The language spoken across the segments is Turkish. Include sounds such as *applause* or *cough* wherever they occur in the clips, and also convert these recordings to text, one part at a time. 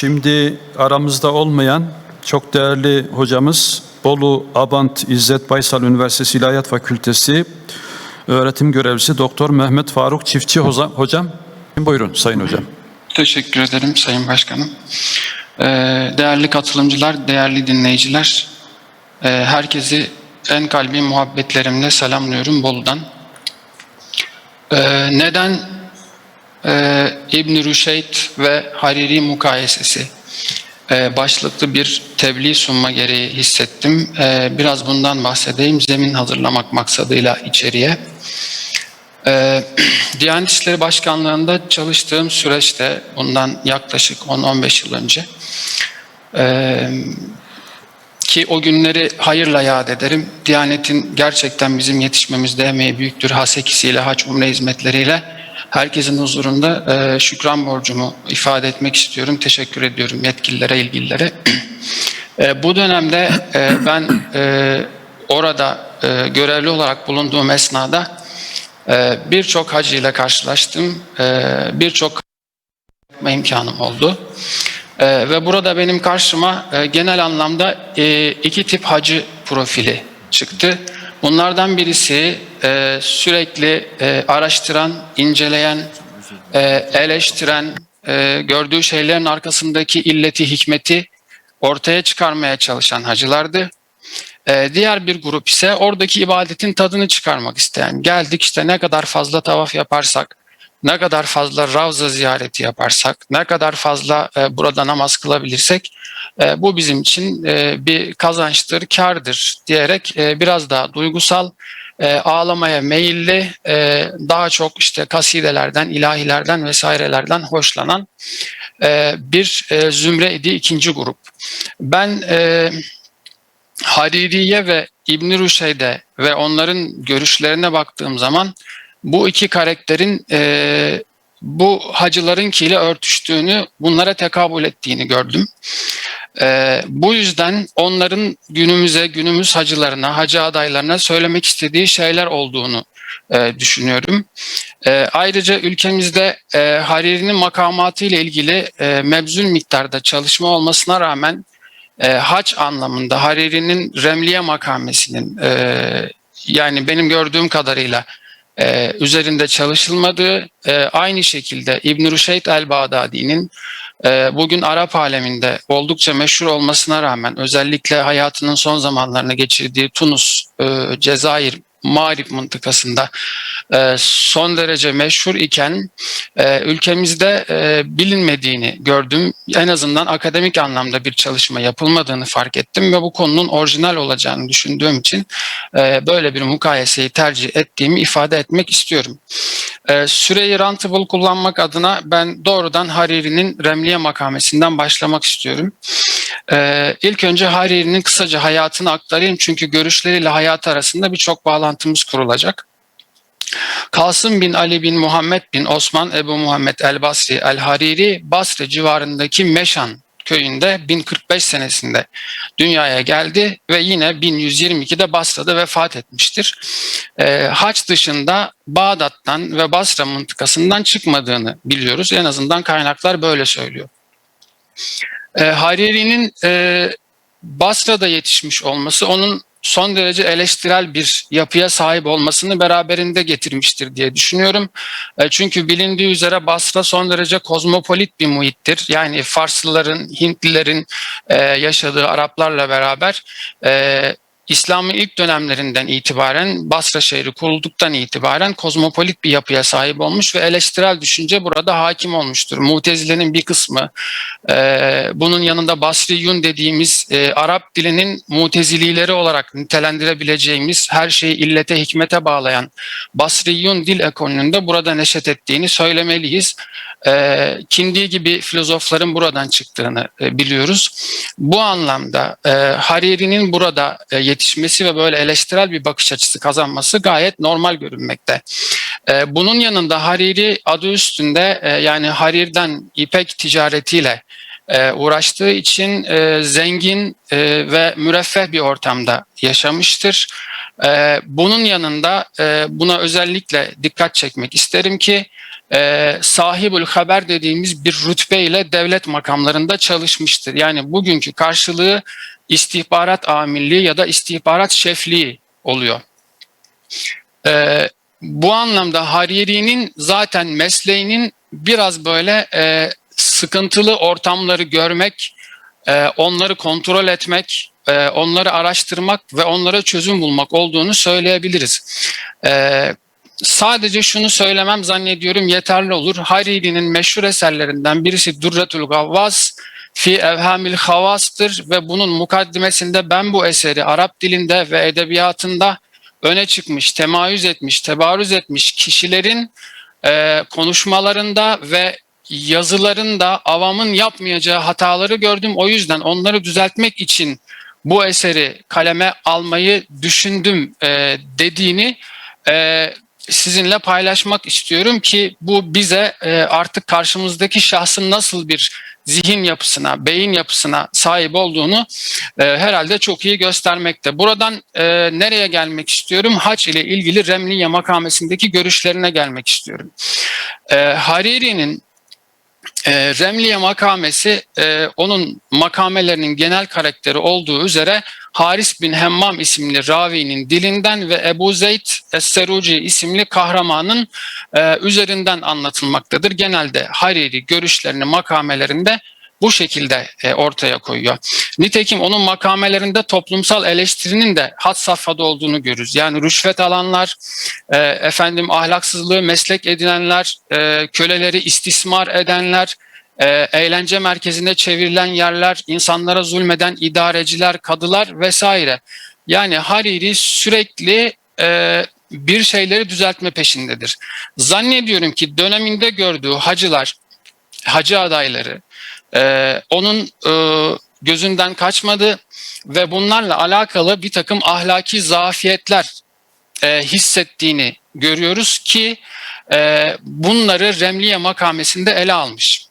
Şimdi aramızda olmayan çok değerli hocamız Bolu Abant İzzet Baysal Üniversitesi İlahiyat Fakültesi öğretim görevlisi Doktor Mehmet Faruk Çiftçi hocam. Buyurun Sayın Hocam. Teşekkür ederim Sayın Başkanım. Ee, değerli katılımcılar, değerli dinleyiciler, e, herkesi en kalbi muhabbetlerimle selamlıyorum Bolu'dan. Ee, neden e, İbn Rüşeyd ve Hariri mukayesesi e, başlıklı bir tebliğ sunma gereği hissettim. E, biraz bundan bahsedeyim, zemin hazırlamak maksadıyla içeriye. Ee, *clears throat* Diyanet İşleri Başkanlığı'nda çalıştığım süreçte bundan yaklaşık 10-15 yıl önce ee, ki o günleri hayırla yad ederim. Diyanet'in gerçekten bizim yetişmemizde emeği büyüktür. Hasekisiyle, haç umre hizmetleriyle herkesin huzurunda e, şükran borcumu ifade etmek istiyorum. Teşekkür ediyorum yetkililere, ilgililere. *clears throat* E, bu dönemde e, ben e, orada e, görevli olarak bulunduğum esnada ee, Birçok hacı ile karşılaştım. Ee, Birçok imkanım oldu. Ee, Ve burada benim karşıma e, genel anlamda e, iki tip hacı profili çıktı. Bunlardan birisi e, sürekli e, araştıran, inceleyen, e, eleştiren, e, gördüğü şeylerin arkasındaki illeti, hikmeti ortaya çıkarmaya çalışan hacılardı. Ee, diğer bir grup ise oradaki ibadetin tadını çıkarmak isteyen. Geldik işte ne kadar fazla tavaf yaparsak, ne kadar fazla Ravza ziyareti yaparsak, ne kadar fazla e, burada namaz kılabilirsek e, bu bizim için e, bir kazançtır, kardır diyerek e, biraz daha duygusal, e, ağlamaya meyilli, e, daha çok işte kasidelerden, ilahilerden vesairelerden hoşlanan e, bir e, zümre idi ikinci grup. Ben e, Haririye ve İbn Rüşeyde ve onların görüşlerine baktığım zaman bu iki karakterin e, bu hacılarınkiyle örtüştüğünü, bunlara tekabül ettiğini gördüm. E, bu yüzden onların günümüze, günümüz hacılarına, hacı adaylarına söylemek istediği şeyler olduğunu e, düşünüyorum. E, ayrıca ülkemizde e, Hariri'nin makamatı ile ilgili e, mebzul miktarda çalışma olmasına rağmen e, haç anlamında Hariri'nin Remliye makamesinin e, yani benim gördüğüm kadarıyla e, üzerinde çalışılmadığı e, aynı şekilde İbn Rüşeyd el-Bağdadi'nin e, bugün Arap aleminde oldukça meşhur olmasına rağmen özellikle hayatının son zamanlarını geçirdiği Tunus, e, Cezayir, Mağrip mıntıkasında e, son derece meşhur iken e, ülkemizde e, bilinmediğini gördüm. En azından akademik anlamda bir çalışma yapılmadığını fark ettim ve bu konunun orijinal olacağını düşündüğüm için böyle bir mukayeseyi tercih ettiğimi ifade etmek istiyorum. Süreyi rentable kullanmak adına ben doğrudan Hariri'nin Remliye makamesinden başlamak istiyorum. Ee, ilk önce Hariri'nin kısaca hayatını aktarayım çünkü görüşleriyle hayat arasında birçok bağlantımız kurulacak. Kasım bin Ali bin Muhammed bin Osman Ebu Muhammed el Basri el Hariri Basri civarındaki Meşan köyünde 1045 senesinde dünyaya geldi ve yine 1122'de Basra'da vefat etmiştir. Ee, haç dışında Bağdat'tan ve Basra mıntıkasından çıkmadığını biliyoruz. En azından kaynaklar böyle söylüyor. E, Hariri'nin e, Basra'da yetişmiş olması onun son derece eleştirel bir yapıya sahip olmasını beraberinde getirmiştir diye düşünüyorum. E, çünkü bilindiği üzere Basra son derece kozmopolit bir muhittir. Yani Farslıların, Hintlilerin e, yaşadığı Araplarla beraber e, İslam'ın ilk dönemlerinden itibaren Basra şehri kurulduktan itibaren kozmopolit bir yapıya sahip olmuş ve eleştirel düşünce burada hakim olmuştur. Mutezile'nin bir kısmı e, bunun yanında Basriyun dediğimiz e, Arap dilinin mutezilileri olarak nitelendirebileceğimiz her şeyi illete hikmete bağlayan Basriyun dil ekolünün burada neşet ettiğini söylemeliyiz. E, Kindi gibi filozofların buradan çıktığını e, biliyoruz. Bu anlamda e, Hariri'nin burada e, yetişmesi ve böyle eleştirel bir bakış açısı kazanması gayet normal görünmekte. E, bunun yanında Hariri adı üstünde e, yani Harir'den ipek ticaretiyle e, uğraştığı için e, zengin ve müreffeh bir ortamda yaşamıştır. Bunun yanında buna özellikle dikkat çekmek isterim ki e, sahibül haber dediğimiz bir rütbeyle devlet makamlarında çalışmıştır. Yani bugünkü karşılığı istihbarat amirliği ya da istihbarat şefliği oluyor. E, bu anlamda Hariri'nin zaten mesleğinin biraz böyle e, sıkıntılı ortamları görmek, e, onları kontrol etmek, e, onları araştırmak ve onlara çözüm bulmak olduğunu söyleyebiliriz. E, sadece şunu söylemem zannediyorum yeterli olur. Hariri'nin meşhur eserlerinden birisi Durratul Gavvas fi evhamil havastır ve bunun mukaddimesinde ben bu eseri Arap dilinde ve edebiyatında öne çıkmış, temayüz etmiş, tebarüz etmiş kişilerin e, konuşmalarında ve yazılarında avamın yapmayacağı hataları gördüm. O yüzden onları düzeltmek için bu eseri kaleme almayı düşündüm e, dediğini e, sizinle paylaşmak istiyorum ki bu bize e, artık karşımızdaki şahsın nasıl bir zihin yapısına, beyin yapısına sahip olduğunu e, herhalde çok iyi göstermekte. Buradan e, nereye gelmek istiyorum? Haç ile ilgili Remliye makamesindeki görüşlerine gelmek istiyorum. Hariri'nin e, Remliye makamesi e, onun makamelerinin genel karakteri olduğu üzere Haris bin Hemmam isimli ravinin dilinden ve Ebu Zeyd Es-Seruci isimli kahramanın e, üzerinden anlatılmaktadır. Genelde Hariri görüşlerini makamelerinde bu şekilde e, ortaya koyuyor. Nitekim onun makamelerinde toplumsal eleştirinin de had safhada olduğunu görürüz. Yani rüşvet alanlar, e, efendim ahlaksızlığı meslek edinenler, e, köleleri istismar edenler, e, eğlence merkezine çevrilen yerler, insanlara zulmeden idareciler, kadılar vesaire. Yani Hariri sürekli e, bir şeyleri düzeltme peşindedir. Zannediyorum ki döneminde gördüğü hacılar, hacı adayları e, onun e, gözünden kaçmadı ve bunlarla alakalı bir takım ahlaki zafiyetler e, hissettiğini görüyoruz ki e, bunları Remliye makamesinde ele almış.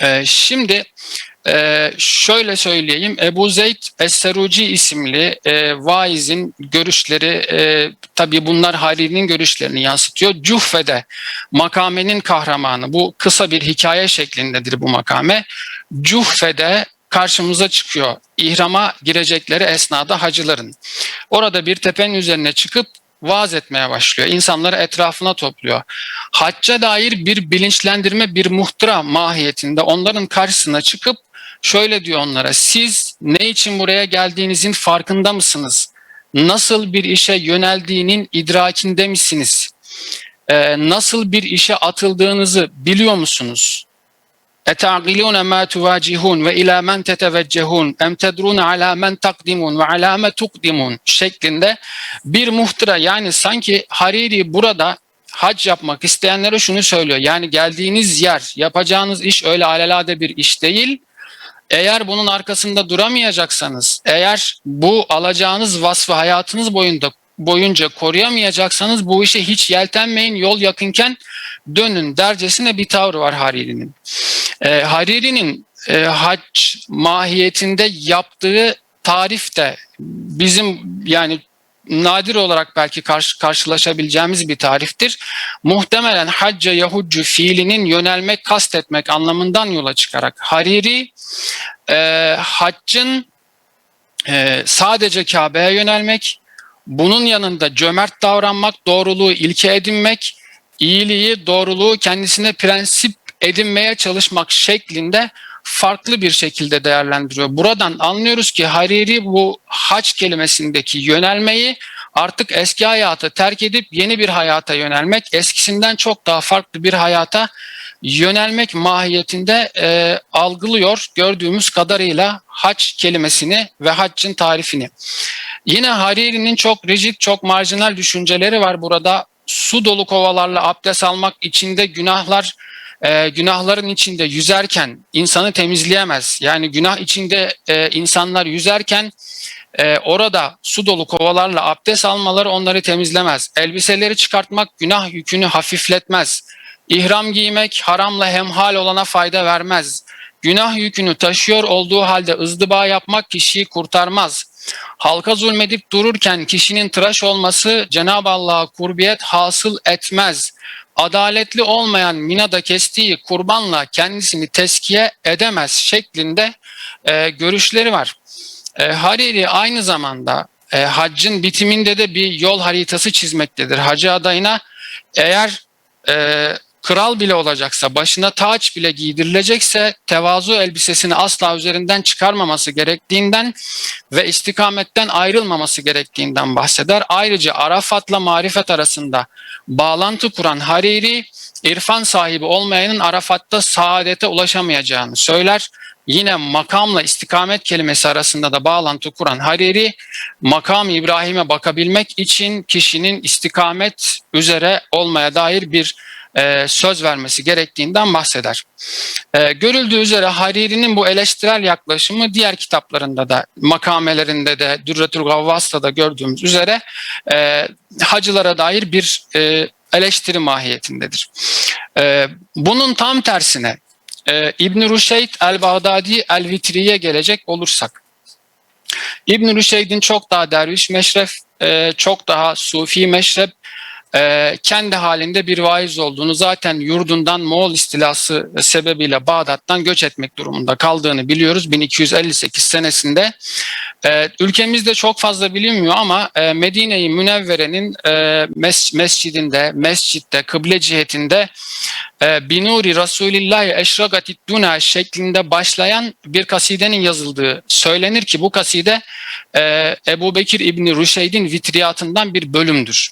E, şimdi e, şöyle söyleyeyim Ebu Zeyd Es-Seruci isimli e, vaizin görüşleri e, tabi bunlar Hariri'nin görüşlerini yansıtıyor. Cuhfe'de makamenin kahramanı bu kısa bir hikaye şeklindedir bu makame. Cuhfe'de karşımıza çıkıyor. İhrama girecekleri esnada hacıların. Orada bir tepenin üzerine çıkıp vaaz etmeye başlıyor. İnsanları etrafına topluyor. Hacca dair bir bilinçlendirme, bir muhtıra mahiyetinde onların karşısına çıkıp şöyle diyor onlara. Siz ne için buraya geldiğinizin farkında mısınız? Nasıl bir işe yöneldiğinin idrakinde misiniz? Ee, nasıl bir işe atıldığınızı biliyor musunuz? اَتَعْقِلُونَ مَا تُوَاجِهُونَ وَاِلَى مَنْ تَتَوَجَّهُونَ اَمْ تَدْرُونَ عَلَى مَنْ تَقْدِمُونَ وَعَلَى مَا تُقْدِمُونَ şeklinde bir muhtıra yani sanki Hariri burada hac yapmak isteyenlere şunu söylüyor. Yani geldiğiniz yer, yapacağınız iş öyle alelade bir iş değil. Eğer bunun arkasında duramayacaksanız, eğer bu alacağınız vasfı hayatınız boyunda boyunca koruyamayacaksanız bu işe hiç yeltenmeyin, yol yakınken dönün dercesine bir tavrı var Hariri'nin. E, Hariri'nin e, hac mahiyetinde yaptığı tarif de bizim yani nadir olarak belki karşı, karşılaşabileceğimiz bir tariftir. Muhtemelen hacca yahudcu fiilinin yönelmek, kastetmek anlamından yola çıkarak Hariri e, haccın e, sadece Kabe'ye yönelmek, bunun yanında cömert davranmak, doğruluğu ilke edinmek, iyiliği, doğruluğu kendisine prensip edinmeye çalışmak şeklinde farklı bir şekilde değerlendiriyor. Buradan anlıyoruz ki Hariri bu haç kelimesindeki yönelmeyi artık eski hayatı terk edip yeni bir hayata yönelmek, eskisinden çok daha farklı bir hayata yönelmek mahiyetinde e, algılıyor gördüğümüz kadarıyla haç kelimesini ve haccın tarifini. Yine Hariri'nin çok rigid, çok marjinal düşünceleri var burada. Su dolu kovalarla abdest almak içinde günahlar e, günahların içinde yüzerken insanı temizleyemez. Yani günah içinde e, insanlar yüzerken e, orada su dolu kovalarla abdest almaları onları temizlemez. Elbiseleri çıkartmak günah yükünü hafifletmez. İhram giymek haramla hemhal olana fayda vermez. Günah yükünü taşıyor olduğu halde ızdıba yapmak kişiyi kurtarmaz. Halka zulmedip dururken kişinin tıraş olması Cenab-ı Allah'a kurbiyet hasıl etmez. Adaletli olmayan Mina'da kestiği kurbanla kendisini teskiye edemez şeklinde e, görüşleri var. E, Hariri aynı zamanda e, haccın bitiminde de bir yol haritası çizmektedir. Hacı adayına eğer e, kral bile olacaksa, başına taç bile giydirilecekse tevazu elbisesini asla üzerinden çıkarmaması gerektiğinden ve istikametten ayrılmaması gerektiğinden bahseder. Ayrıca Arafat'la marifet arasında bağlantı kuran Hariri, irfan sahibi olmayanın Arafat'ta saadete ulaşamayacağını söyler. Yine makamla istikamet kelimesi arasında da bağlantı kuran Hariri, makam İbrahim'e bakabilmek için kişinin istikamet üzere olmaya dair bir e, söz vermesi gerektiğinden bahseder. E, görüldüğü üzere Hariri'nin bu eleştirel yaklaşımı diğer kitaplarında da makamelerinde de Dürretül Gavvas'ta da gördüğümüz üzere e, hacılara dair bir e, eleştiri mahiyetindedir. Bunun tam tersine e, İbn Rüşeyd el-Bağdadi el-Vitri'ye gelecek olursak İbn Rüşeyd'in çok daha derviş meşref, çok daha sufi meşrep, e, kendi halinde bir vaiz olduğunu zaten yurdundan Moğol istilası sebebiyle Bağdat'tan göç etmek durumunda kaldığını biliyoruz 1258 senesinde. E, ülkemizde çok fazla bilinmiyor ama e, Medine-i Münevvere'nin e, mes- mescidinde, mescitte, kıble cihetinde e, Binuri Resulillahi Eşragatit Duna şeklinde başlayan bir kasidenin yazıldığı söylenir ki bu kaside e, Ebu Bekir İbni Rüşeyd'in vitriyatından bir bölümdür.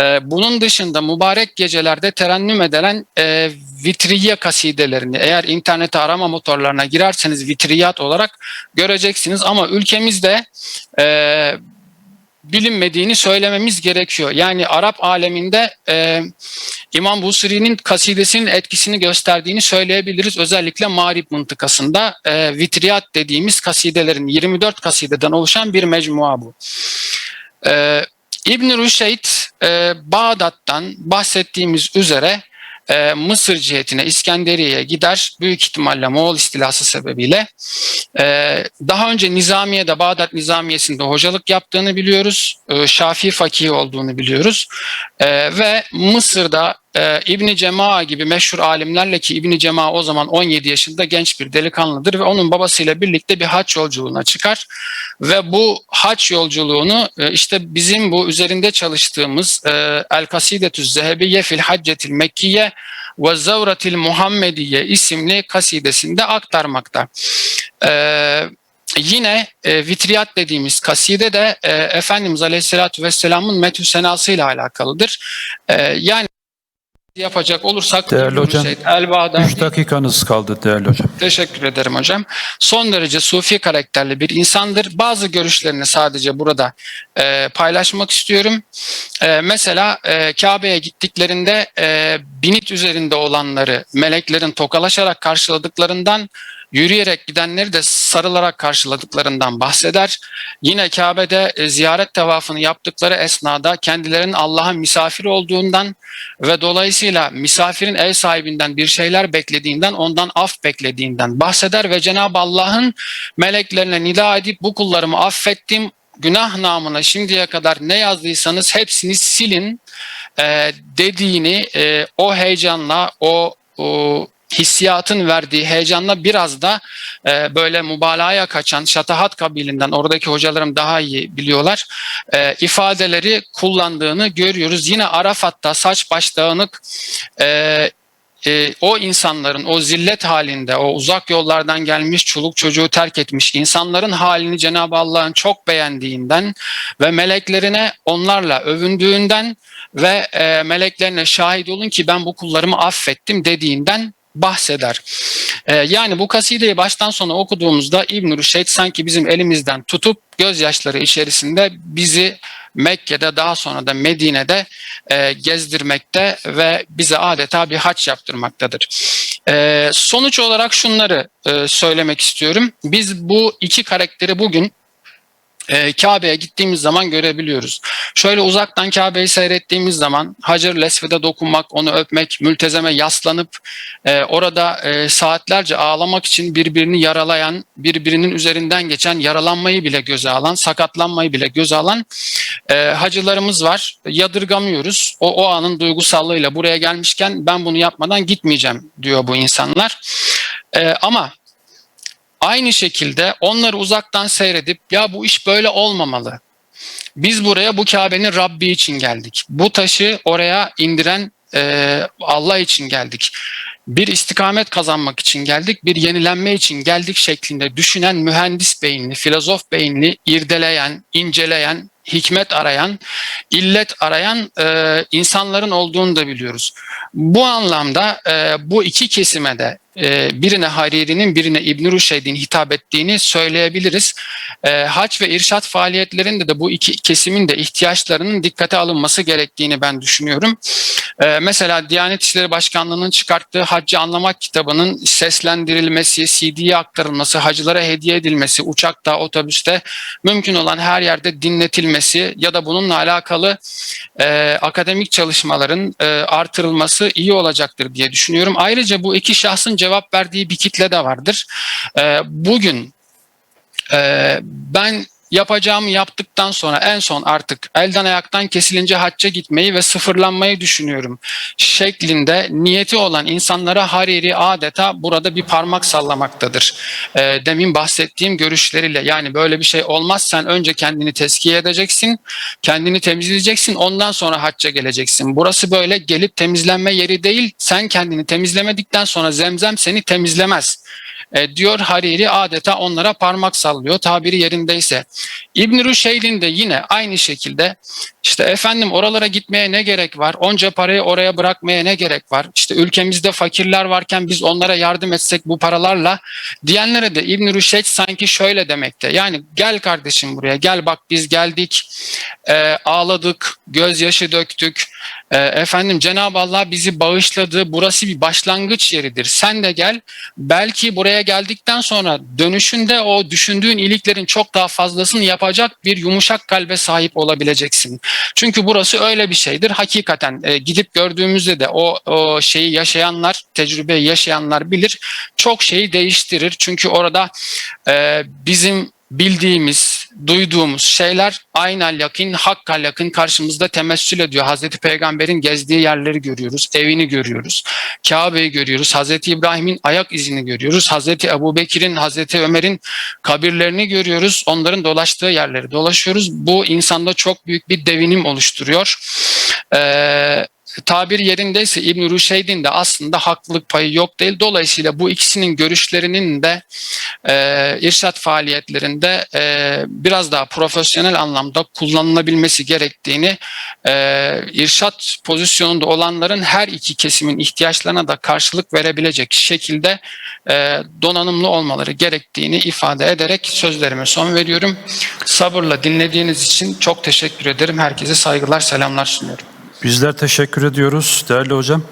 E, bunun dışında mübarek gecelerde terennüm edilen e, vitriye kasidelerini eğer internete arama motorlarına girerseniz vitriyat olarak göreceksiniz ama ülkemizde e, bilinmediğini söylememiz gerekiyor. Yani Arap aleminde e, İmam Busiri'nin kasidesinin etkisini gösterdiğini söyleyebiliriz. Özellikle Mağrib mıntıkasında e, vitriyat dediğimiz kasidelerin 24 kasideden oluşan bir mecmua bu. E, İbn Rüşeyd e, Bağdat'tan bahsettiğimiz üzere e, Mısır cihetine İskenderiye'ye gider. Büyük ihtimalle Moğol istilası sebebiyle. E, daha önce Nizamiye'de Bağdat Nizamiyesi'nde hocalık yaptığını biliyoruz. E, Şafii fakih olduğunu biliyoruz. E, ve Mısır'da e, İbni Cema gibi meşhur alimlerle ki İbni Cema o zaman 17 yaşında genç bir delikanlıdır ve onun babasıyla birlikte bir haç yolculuğuna çıkar ve bu haç yolculuğunu e, işte bizim bu üzerinde çalıştığımız e, El Kasidetü Zehebiye fil Haccetil Mekkiye ve Zavratil Muhammediye isimli kasidesinde aktarmakta. Ee, yine e, vitriyat dediğimiz kaside de e, Efendimiz Aleyhisselatü Vesselam'ın metü senasıyla alakalıdır. E, yani yapacak olursak Değerli hocam, Hüseyin El-Bağdadi 3 dakikanız kaldı değerli hocam. Teşekkür ederim hocam. Son derece sufi karakterli bir insandır. Bazı görüşlerini sadece burada e, paylaşmak istiyorum. E, mesela e, Kabe'ye gittiklerinde e, binit üzerinde olanları meleklerin tokalaşarak karşıladıklarından yürüyerek gidenleri de sarılarak karşıladıklarından bahseder. Yine Kabe'de e, ziyaret tevafını yaptıkları esnada kendilerinin Allah'ın misafir olduğundan ve dolayısıyla misafirin ev sahibinden bir şeyler beklediğinden, ondan af beklediğinden bahseder ve Cenab-ı Allah'ın meleklerine nida edip bu kullarımı affettim, günah namına şimdiye kadar ne yazdıysanız hepsini silin e, dediğini e, o heyecanla, o, o hissiyatın verdiği heyecanla biraz da e, böyle mübalağaya kaçan şatahat kabilinden oradaki hocalarım daha iyi biliyorlar e, ifadeleri kullandığını görüyoruz. Yine Arafat'ta saç baş dağınık e, e, o insanların o zillet halinde o uzak yollardan gelmiş çoluk çocuğu terk etmiş insanların halini Cenab-ı Allah'ın çok beğendiğinden ve meleklerine onlarla övündüğünden ve e, meleklerine şahit olun ki ben bu kullarımı affettim dediğinden bahseder. Ee, yani bu kasideyi baştan sona okuduğumuzda İbn Rüşeyd sanki bizim elimizden tutup gözyaşları içerisinde bizi Mekke'de daha sonra da Medine'de e, gezdirmekte ve bize adeta bir haç yaptırmaktadır. E, sonuç olarak şunları e, söylemek istiyorum. Biz bu iki karakteri bugün e, Kabe'ye gittiğimiz zaman görebiliyoruz. Şöyle uzaktan Kabe'yi seyrettiğimiz zaman Hacer Lesve'de dokunmak, onu öpmek, mültezeme yaslanıp e, orada e, saatlerce ağlamak için birbirini yaralayan, birbirinin üzerinden geçen, yaralanmayı bile göze alan, sakatlanmayı bile göze alan e, hacılarımız var. Yadırgamıyoruz. O, o anın duygusallığıyla buraya gelmişken ben bunu yapmadan gitmeyeceğim diyor bu insanlar. E, ama aynı şekilde onları uzaktan seyredip ya bu iş böyle olmamalı. Biz buraya bu Kabe'nin Rabbi için geldik. Bu taşı oraya indiren e, Allah için geldik. Bir istikamet kazanmak için geldik, bir yenilenme için geldik şeklinde düşünen mühendis beyinli, filozof beyinli, irdeleyen, inceleyen, hikmet arayan, illet arayan e, insanların olduğunu da biliyoruz. Bu anlamda e, bu iki kesime de birine Hariri'nin birine İbn Rüşeyd'in hitap ettiğini söyleyebiliriz. E, haç ve irşat faaliyetlerinde de bu iki kesimin de ihtiyaçlarının dikkate alınması gerektiğini ben düşünüyorum. E, mesela Diyanet İşleri Başkanlığı'nın çıkarttığı Haccı Anlamak kitabının seslendirilmesi, CD'ye aktarılması, hacılara hediye edilmesi, uçakta, otobüste mümkün olan her yerde dinletilmesi ya da bununla alakalı e, akademik çalışmaların e, artırılması iyi olacaktır diye düşünüyorum. Ayrıca bu iki şahsın cevap verdiği bir kitle de vardır. E, bugün e, ben yapacağımı yaptıktan sonra en son artık elden ayaktan kesilince hacca gitmeyi ve sıfırlanmayı düşünüyorum şeklinde niyeti olan insanlara Hariri adeta burada bir parmak sallamaktadır. E, demin bahsettiğim görüşleriyle yani böyle bir şey olmaz sen önce kendini teskiye edeceksin, kendini temizleyeceksin ondan sonra hacca geleceksin. Burası böyle gelip temizlenme yeri değil sen kendini temizlemedikten sonra zemzem seni temizlemez e, diyor Hariri adeta onlara parmak sallıyor tabiri yerindeyse. İbn Rüşeyd'in de yine aynı şekilde işte efendim oralara gitmeye ne gerek var? Onca parayı oraya bırakmaya ne gerek var? İşte ülkemizde fakirler varken biz onlara yardım etsek bu paralarla diyenlere de İbn Rüşeyd sanki şöyle demekte. Yani gel kardeşim buraya gel bak biz geldik e, ağladık gözyaşı döktük e, efendim Cenab-ı Allah bizi bağışladı burası bir başlangıç yeridir sen de gel belki buraya geldikten sonra dönüşünde o düşündüğün iyiliklerin çok daha fazlasını yapacak bir yumuşak kalbe sahip olabileceksin. Çünkü burası öyle bir şeydir. Hakikaten e, gidip gördüğümüzde de o, o şeyi yaşayanlar, tecrübeyi yaşayanlar bilir. Çok şeyi değiştirir. Çünkü orada e, bizim bildiğimiz, duyduğumuz şeyler aynel yakın, hakkal yakın karşımızda temessül ediyor. Hazreti Peygamber'in gezdiği yerleri görüyoruz, evini görüyoruz, Kabe'yi görüyoruz, Hazreti İbrahim'in ayak izini görüyoruz, Hazreti Ebu Bekir'in, Hazreti Ömer'in kabirlerini görüyoruz, onların dolaştığı yerleri dolaşıyoruz. Bu insanda çok büyük bir devinim oluşturuyor. Ee, tabir yerindeyse İbn Rüşeyd'in de aslında haklılık payı yok değil. Dolayısıyla bu ikisinin görüşlerinin de e, irşat faaliyetlerinde e, biraz daha profesyonel anlamda kullanılabilmesi gerektiğini e, irşat pozisyonunda olanların her iki kesimin ihtiyaçlarına da karşılık verebilecek şekilde e, donanımlı olmaları gerektiğini ifade ederek sözlerime son veriyorum. Sabırla dinlediğiniz için çok teşekkür ederim. Herkese saygılar, selamlar sunuyorum. Bizler teşekkür ediyoruz değerli hocam.